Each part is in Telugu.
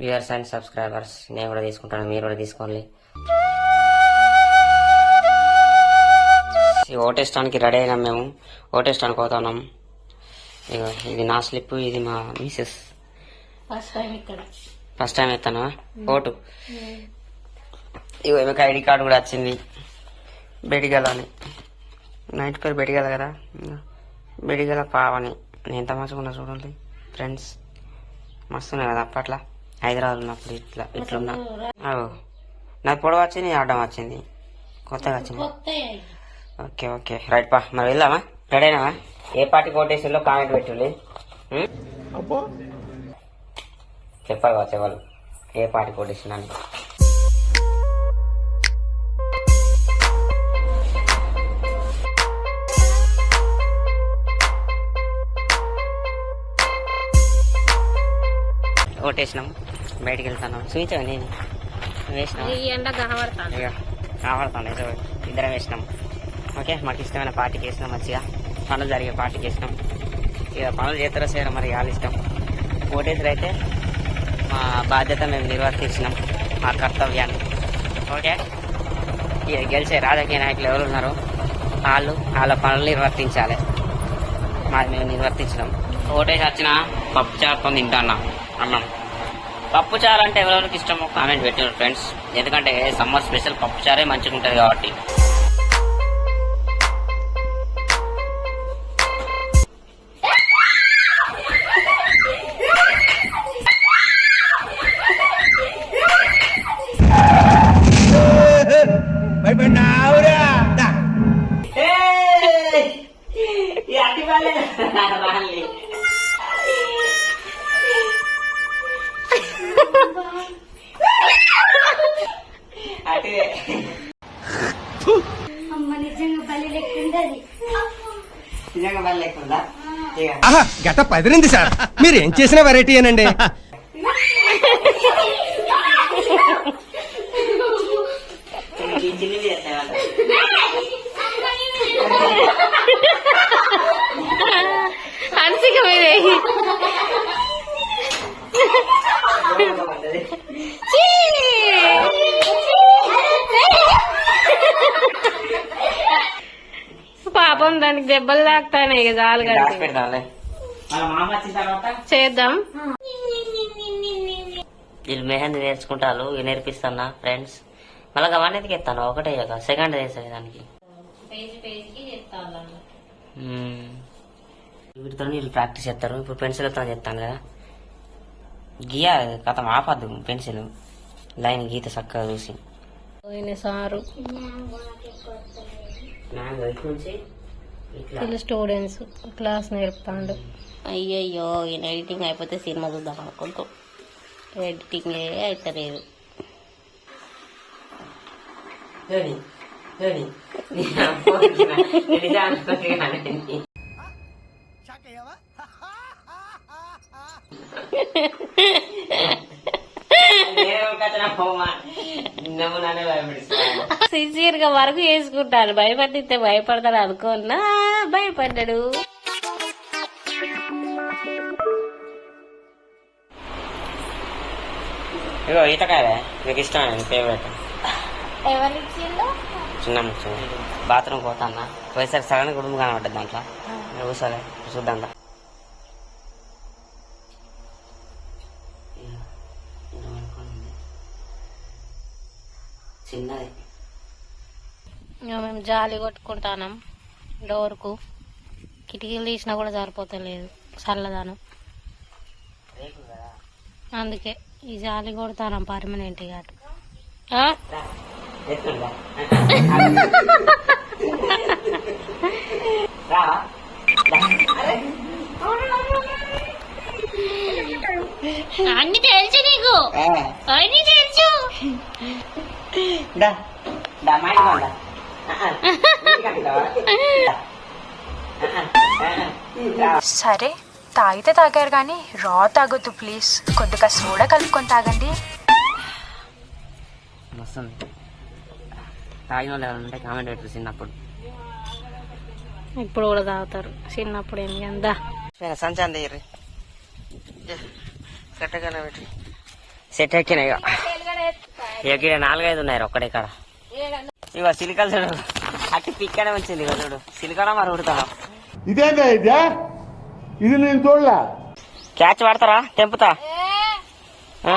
వ్యూవర్స్ అండ్ సబ్స్క్రైబర్స్ నేను కూడా తీసుకుంటాను మీరు కూడా తీసుకోండి. ఈ ఓటేస్తానికి రెడీ అయినాం మేము. ఓటేస్తానికి పోతున్నాం ఇక ఇది నా స్లిప్ ఇది మా మిసెస్. ఫస్ట్ టైం ఇక్కడ ఫస్ట్ టైం ఎత్తానా? ఓటు. ఇగో మీకు ఐడి కార్డు కూడా వచ్చింది. బెడిగల అని. నైట్ పేరు బెడిగల కదా? బెడిగల పావని. నేను ఎంత మంచిగా ఉన్నా చూడండి ఫ్రెండ్స్. మస్తున్నాయి కదా అప్పట్లో. హైదరాబాద్ ఉన్నప్పుడు ఇట్లా ఇట్లున్నా అవు నాకు పొడవు వచ్చింది అడ్డం వచ్చింది. కొత్తగా వచ్చింది. Okay okay. రైట్ పా మరి వెళ్దామా? రెడీ అయినావా? ఏ పార్టీ కోటేషన్లో కామెంట్ పెట్టుల్లి ఉం? చెప్పాలి వాళ్ళు ఏ పార్టీ కోటేషన్ అని. ఓటేసినాం. బయటికి వెళ్తాను చూపించావు నేను వేసినాం ఇక కావడతాను ఇద్దరం వేసినాం. ఓకే మాకు ఇష్టమైన పార్టీకి వేసినాం మంచిగా. పనులు జరిగే పార్టీకి వేసినాం. ఇక పనులు చేస్తారో చేయడం మరి వాళ్ళ ఇష్టం. ఓటేసరి అయితే మా బాధ్యత మేము నిర్వర్తించినాం. మా కర్తవ్యాన్ని. ఓకే? ఇక గెలిచే రాజకీయ నాయకులు ఎవరు ఉన్నారో? వాళ్ళు వాళ్ళ పనులు నిర్వర్తించాలి. మాది మేము నిర్వర్తించినాం. ఓటేసి వచ్చిన పప్పు చారుతో తింటున్నాం. అన్నం. పప్పు చారు అంటే ఎవరెవరికి ఇష్టమో కామెంట్ పెట్టారు ఫ్రెండ్స్. ఎందుకంటే సమ్మర్ స్పెషల్ పప్పు చారే మంచిగా ఉంటుంది కాబట్టి. గట పదిరింది సార్. మీరు ఏం చేసిన వెరైటీ అనండి. అన్సిక మీదే పాపం దానికి దెబ్బలు తాకుతానే ఇక చాలు కదా చేద్దాం వీళ్ళు మెహందీ నేర్చుకుంటారు నేర్పిస్తానా ఫ్రెండ్స్ మళ్ళీ అవన్నీ ఎత్తాను ఒకటే ఇక సెకండ్ చేస్తుంది దానికి. వీటితో వీళ్ళు ప్రాక్టీస్ చేస్తారు ఇప్పుడు పెన్సిల్తో చెప్తాను కదా గీయ కథ ఆపద్దు పెన్సిల్ లైన్ గీత చక్కగా చూసి పోయిన సారు వీళ్ళు స్టూడెంట్స్ క్లాస్ నేర్పుతాండు అయ్యయ్యో ఈయన ఎడిటింగ్ అయిపోతే సినిమా చూద్దాం అనుకుంటూ ఎడిటింగ్ అయితలేదు రెడీ రెడీ నిజానికి నమ్మునానే భయపడిస్తాను సిన్సియర్గా వరకు వేసుకుంటాను. భయపడితే భయపడతాడు అనుకున్నా భయపడ్డాడు. ఇగో ఈతకాయ మీకు ఇష్టమైన ఫేవరెట్ చిన్న బాత్రూమ్ పోతాన్నా పోయేసరికి సగం కుటుంబం కనబడ్డది దాంట్లో. నేను కూర్చోలే. చూద్దాం దా. ఇదో అనుకోని ఉంది. చిన్నది. మేము జాలి కొట్టుకుంటాం డోర్కు. కిటికీలు తీసినా కూడా సరిపోతలేదు. చల్లదానం కదా అందుకే ఈ జాలి కొడతాను పర్మనెంట్ రా అన్ని తెలుసు నీకు. అన్ని తెలుసు. దా దా మా పోండి, దా. సరే తాగితే తాగారు కానీ రా తాగొద్దు ప్లీజ్ కొద్దిగా సోడా కలుపుకొని తాగండి. వస్తుంది. తాగిన వాళ్ళు కామెంట్ పెట్టు చిన్నప్పుడు. ఇప్పుడు కూడా తాగుతారు. చిన్నప్పుడు ఏం కదా సంచాన్ దగ్గర సెట్ ఎక్కినాయి ఇక ఇక ఇక్కడ నాలుగైదు ఉన్నాయి ఒక్కడే ఇక్కడ ఇగో సిలికలు చూడు. అట్టి పిక్కనే వచ్చింది ఇగో చూడు. సిలికన మరి ఉడతాను? ఇదేందా ఇదే? ఇది నేను చూడలే. క్యాచ్ పడతారా తెంపుతా? ఆ.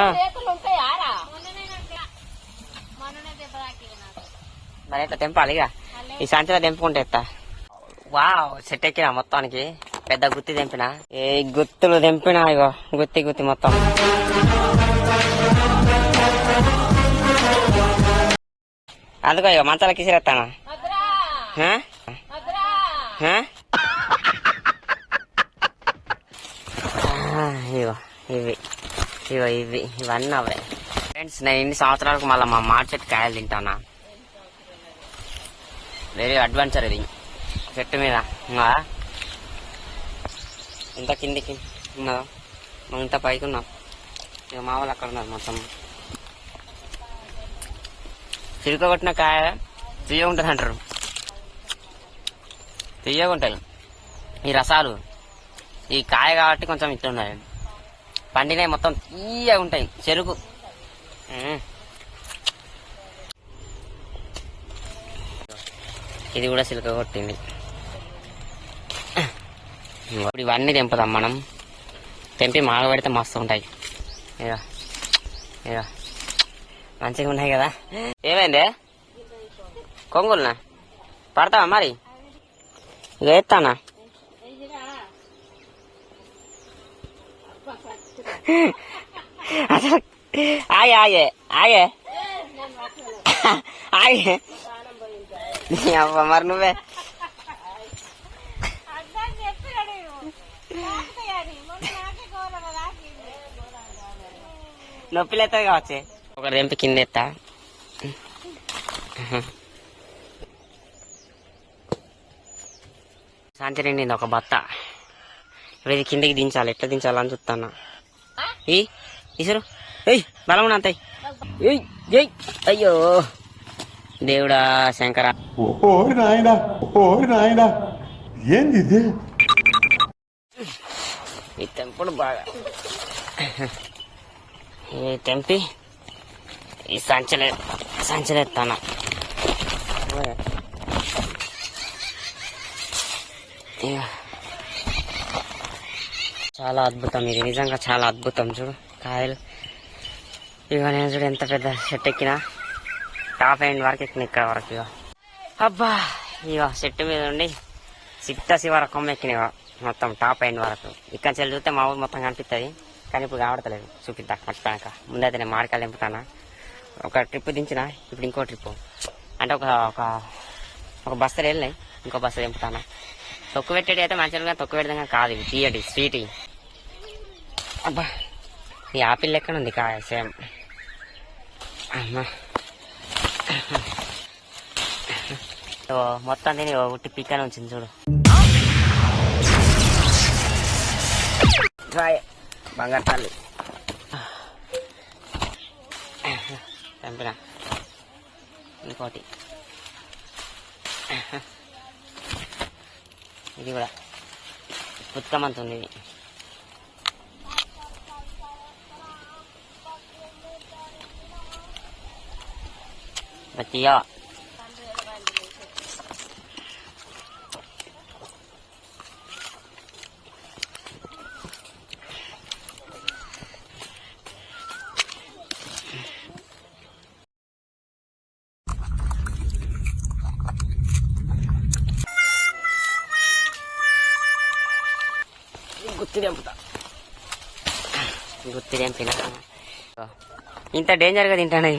మరి ఎట్లా తెంపాలి ఇక? ఈ సంచిలో తెంపుకుంటే ఎత్తా వావ్ సెట్ ఎక్కినా మొత్తానికి. పెద్ద గుత్తి తెంపిన? ఏ గుత్తులు తెంపినా ఇగో. గుత్తి గుత్తి మొత్తం. అందుకో ఇక మంచాల? ఆ, ఇగో ఇవి. ఇగో ఇవి. ఇవన్నీ అవే. ఫ్రెండ్స్ నేను ఇన్ని సంవత్సరాలకు మళ్ళీ మా మామిడి చెట్టు కాయలు తింటానా? వెరీ అడ్వెంచర్ ఇది. చెట్టు మీద ఇంకా ఇంత కిందికి ఉన్నదా? మనం ఇంత పైకి ఉన్నాం ఇక మా వాళ్ళు అక్కడ ఉన్నారు మొత్తం. చిరుక కొట్టిన కాయ తీయ ఉంటుంది అంటారు. తీయగా ఉంటాయి ఈ రసాలు ఈ కాయ కాబట్టి కొంచెం ఇట్లున్నాయి పండినవి మొత్తం తీయగా ఉంటాయి. చెరుకు. ఇది కూడా సిల్క కొట్టింది ఇప్పుడు ఇవన్నీ తెంపుదాం మనం. తెంపి మాగ పెడితే మస్తు ఉంటాయి. ఇక ఇక మంచిగా ఉన్నాయి కదా. ఏమైంది? కొంగులనా? పడతావా మరి? ఇక ఎత్తానా? అసలు ఆగే ఆగే ఆగే. ఆగే. అవ్వ మరి నువ్వే. నొప్పి లేస్తుంది కావచ్చు. ఒక రెంపు కింద ఎత్తా శాంతి నిండింది ఒక బత్త. ఇప్పుడు ఇది కిందకి దించాలి. ఎట్లా దించాలని చూస్తాను ఈ ఇసురు ఏయ్ బలం అంతాయి. ఏయ్ ఏయ్ అయ్యో. దేవుడా శంకర. ఓ నాయనా ఓ నాయనా. ఏంది ఇది? ఈ తెంపుడు బాగా. ఈ తెంపి ఈ సంచలే సంచలేస్తాను చాలా అద్భుతం ఇది. నిజంగా చాలా అద్భుతం చూడు. కాయలు. ఇక నేను చూడు ఎంత పెద్ద చెట్టు ఎక్కినా. టాప్ ఎండ్ వరకు ఎక్కిన ఇక్కడ వరకు ఇక అబ్బా ఇక చెట్టు మీద ఉండి సిట్ట శివర కొమ్మ మొత్తం టాప్ ఎండ్ వరకు. ఇక్కడ చెల్లి చూస్తే మా ఊరు మొత్తం కనిపిస్తుంది కానీ ఇప్పుడు కావడతలేదు చూపిద్దాం మర్చిపోయాక ముందైతే నేను మామిడికాయలు నింపుతానా ఒక ట్రిప్ దించిన ఇప్పుడు ఇంకో ట్రిప్ అంటే ఒక ఒక ఒక బస్తలు వెళ్ళినాయి ఇంకో బస్త దింపుతానా. తొక్కు పెట్టేది అయితే మంచిగా తొక్కు పెడదాం కాదు ఇవి తీయటి స్వీట్ అబ్బా ఈ ఆపిల్ లెక్కన ఉంది కాయ సేమ్. అమ్మా. మొత్తం తిని ఓ ఉట్టి పిక్కనే ఉంచింది చూడు. రాయ్ బంగారు తల్లి. చంపిన ఇంకోటి ఇది కూడా ఉత్తమంత ఉంది ఇది బతియా తెంపుతా గుత్తి తెంపిన ఇంత డేంజర్గా తింటానే.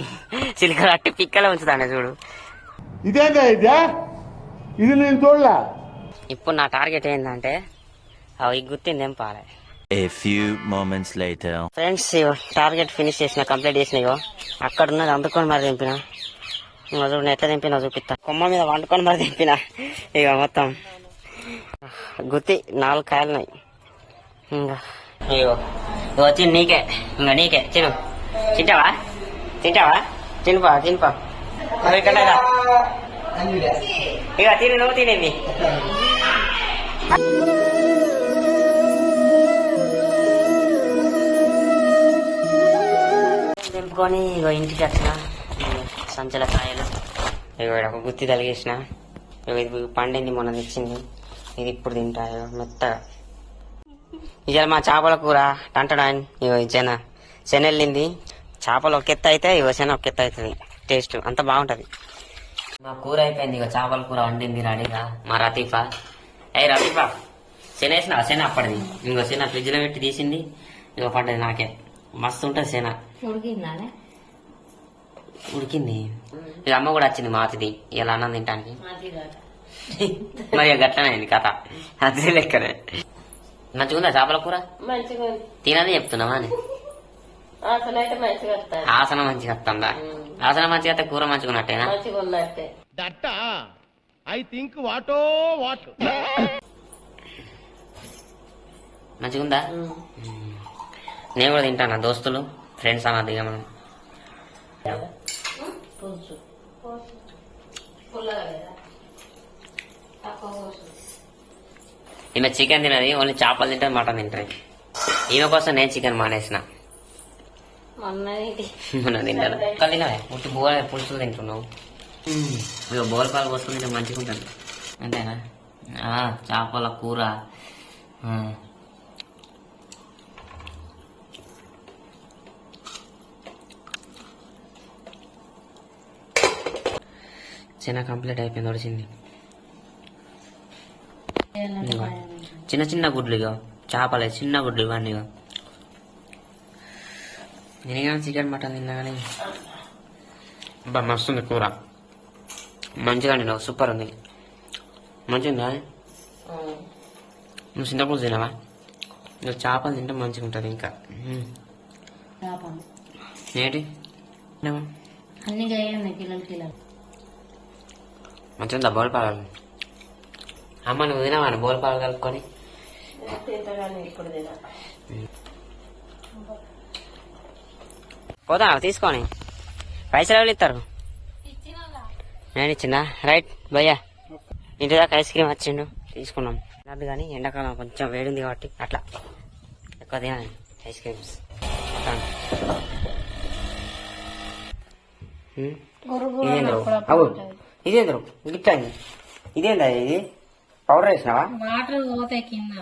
చిలుకలు అట్టి పిక్కలో ఉంచుతానే చూడు. ఇదే? ఇది నేను చూడలే. ఇప్పుడు నా టార్గెట్ ఏంటంటే అవి ఈ గుత్తిని తెంపాలి A few moments later. Friends target finish చేసిన కంప్లీట్ చేసిన ఇగో. అక్కడ ఉన్నది అందుకొని మరి ఇంకో చూడు ఎట్లా తెంపినా చూపిస్తా. కొమ్మ మీద వండుకొని మరి తెంపిన ఇక మొత్తం. గుత్తి నాలుగు కాయలు ఉన్నాయి ఇంకా. అయ్యో ఇగో నీకే. ఇంకా నీకే. తిను. తింటావా? తింటావా? తినిపా తినిపా. మరి ఇక్కడ ఇక తిని నువ్వు తినేది తెంపుకొని ఇగో ఇంటికి వచ్చిన. సంచల కాయలు ఇగో ఈడ ఒక గుత్తి తలిగేసిన. ఇగో ఇది పండింది మొన్న తెచ్చింది. ఇది ఇప్పుడు తింటాయో మెత్తగా. ఇవాళ మా చేపల కూర. టంటడాన్ ఇగో జన. శన వెళ్ళింది చేపలు ఒక ఎత్తు అయితే ఇగో శన ఒక ఎత్తు అవుతుంది టేస్ట్ అంత బాగుంటది. మా కూర అయిపోయింది ఇక చేపల కూర వండింది రెడీగా మా రతీఫా. ఏ రతీఫా శన వేసిన శన అప్పటిది. ఇంకో శన ఫ్రిడ్జ్లో పెట్టి తీసింది. ఇగో పడ్డది నాకే. మస్తు ఉంటుంది శన ఉడికింది. ఇక అమ్మ కూడా వచ్చింది మా అతిథి. ఇలా అన్నం తింటానికి. మరి ఇక గట్లనే అయింది కథ. అది లెక్కనే. మంచిగుందా చేపల కూర? మంచిగా ఉంది తినని చెప్తున్నావా అని. అసలు అయితే మంచిగా వస్తాయి. ఆసనం మంచిగా వస్తుందా? ఆసనం మంచిగా వస్తే కూర మంచిగా ఉన్నట్టేనా మంచిగా ఉన్నట్టే మంచిగా ఉందా నేను కూడా తింటాను దోస్తులు ఫ్రెండ్స్ అన్నది మనం పుల్లగా ఈమె చికెన్ తినది ఓన్లీ చేపలు తింటుంది మటన్ తింటది ఈమె కోసం నేను చికెన్ మానేసిన. మొన్న ఇది మొన్న తింటాను ఒక్కలు తినవే పుట్టి బోల పులుసు తింటున్నావు. ఇక బోల పాలు పోసుకుని తింటే మంచిగా ఉంటుంది. అంతేనా? ఆ, చేపల కూర. చిన్న కంప్లీట్ అయిపోయింది ఒడిచింది ఇదిగో. చిన్న చిన్న గుడ్లు ఇగో చేపలే చిన్న గుడ్లు ఇవన్నీ నేను కానీ చికెన్ మటన్ తిన్నా కానీ బా మస్తుంది కూర. మంచిగా అండి సూపర్ ఉంది. మంచిగా నువ్వు చింతపులుసు తినవా? నువ్వు చేపలు తింటే మంచిగా ఉంటుంది ఇంకా. ఏంటి? అన్ని మంచిగా ఉందా బోల్పాలు అమ్మ నువ్వు తినవా? బోల్పాలు కలుపుకొని. పోతా తీసుకొని. పైసలు ఎవరు ఇస్తారు? నేను ఇచ్చిందా రైట్ భయ్యా. ఇంటి దాకా ఐస్ క్రీమ్ వచ్చిండు తీసుకున్నాం. అది కానీ ఎండాకాలం కొంచెం వేడింది కాబట్టి అట్లా. ఎక్కువ తినాలి. Ice creams. ఇదేంద్రు అవు ఇదేంద్రు గిట్లా అయింది. ఇదేందా ఇది? పౌడర్ వేసినావా వాటర్ పోతాయి కింద.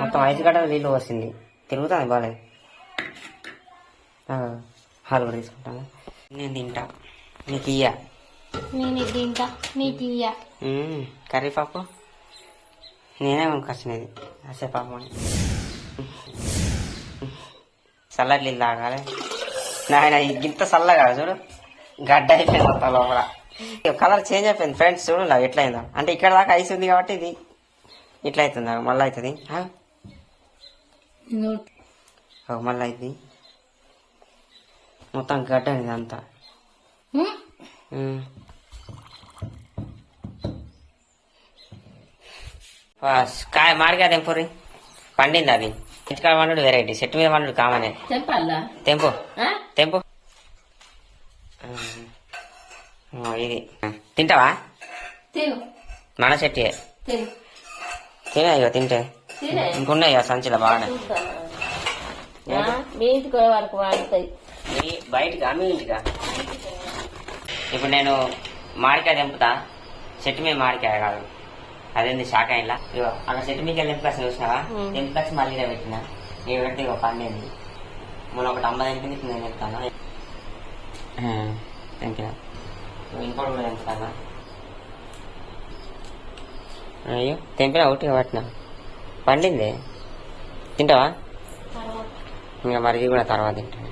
మొత్తం ఐదు గడ్డలు నీళ్ళు వస్తుంది తిరుగుతుంది బాగాలేదు హాలు తీసుకుంటాను. నేను తింటా. నీకు ఇయ్య. నేను తింటా. నీకు ఇయ్య. మ్మ్. కర్రీపాకు నేనే కొనుకొచ్చినది. అసేపాకు అని. చల్లటి నీళ్ళు తాగాలి. నాయన ఇంత చల్లగా చూడు. గడ్డ అయిపోయింది మొత్తం లోపల. కలర్ చేంజ్ అయిపోయింది ఫ్రెండ్స్ చూడు ఇలా ఎట్లా అయిందో అంటే ఇక్కడ దాకా ఐస్ ఉంది కాబట్టి ఇది ఇట్లా అవుతుంది. మళ్ళీ అవుతుంది మళ్ళీ అయింది మొత్తం గడ్డ. వాస్, కాయ మాడికాయ తెంపురి పండింది అది. ఇంటికాడ వండు వెరైటీ చెట్టు మీద వండు కామనే తెంపు? తెంపు. ఇది. తింటావా? తిను. మన చెట్టు తిను. తింటే. తినే. ఇంకున్నాయి ఇక సంచిలో బాగానే. ఆ? మీ ఇంటికి పోయే వరకు వాడుతాయి. మీ బయటగా మీ ఇంటిగా ఇప్పుడు నేను మామిడికాయ తెంపుతా. చెట్టు మీద మామిడికాయ కాదు. అదేంది శాఖ ఇలా ఇగో అలా చెట్టు మీకు తెంపుకొచ్చి చూసినావా? తెంపుకొచ్చి మళ్ళీ పెట్టిన. నేను పెడితే ఇగో పండింది మొన్న ఒకటి అమ్మ తెంపింది నేను చెప్తాను. తెంపిన అయ్యో తెంపిన ఒకటి పట్టిన. పండింది? తింటావా? ఇంకా మరి ఇది కూడా తర్వాత తింటాను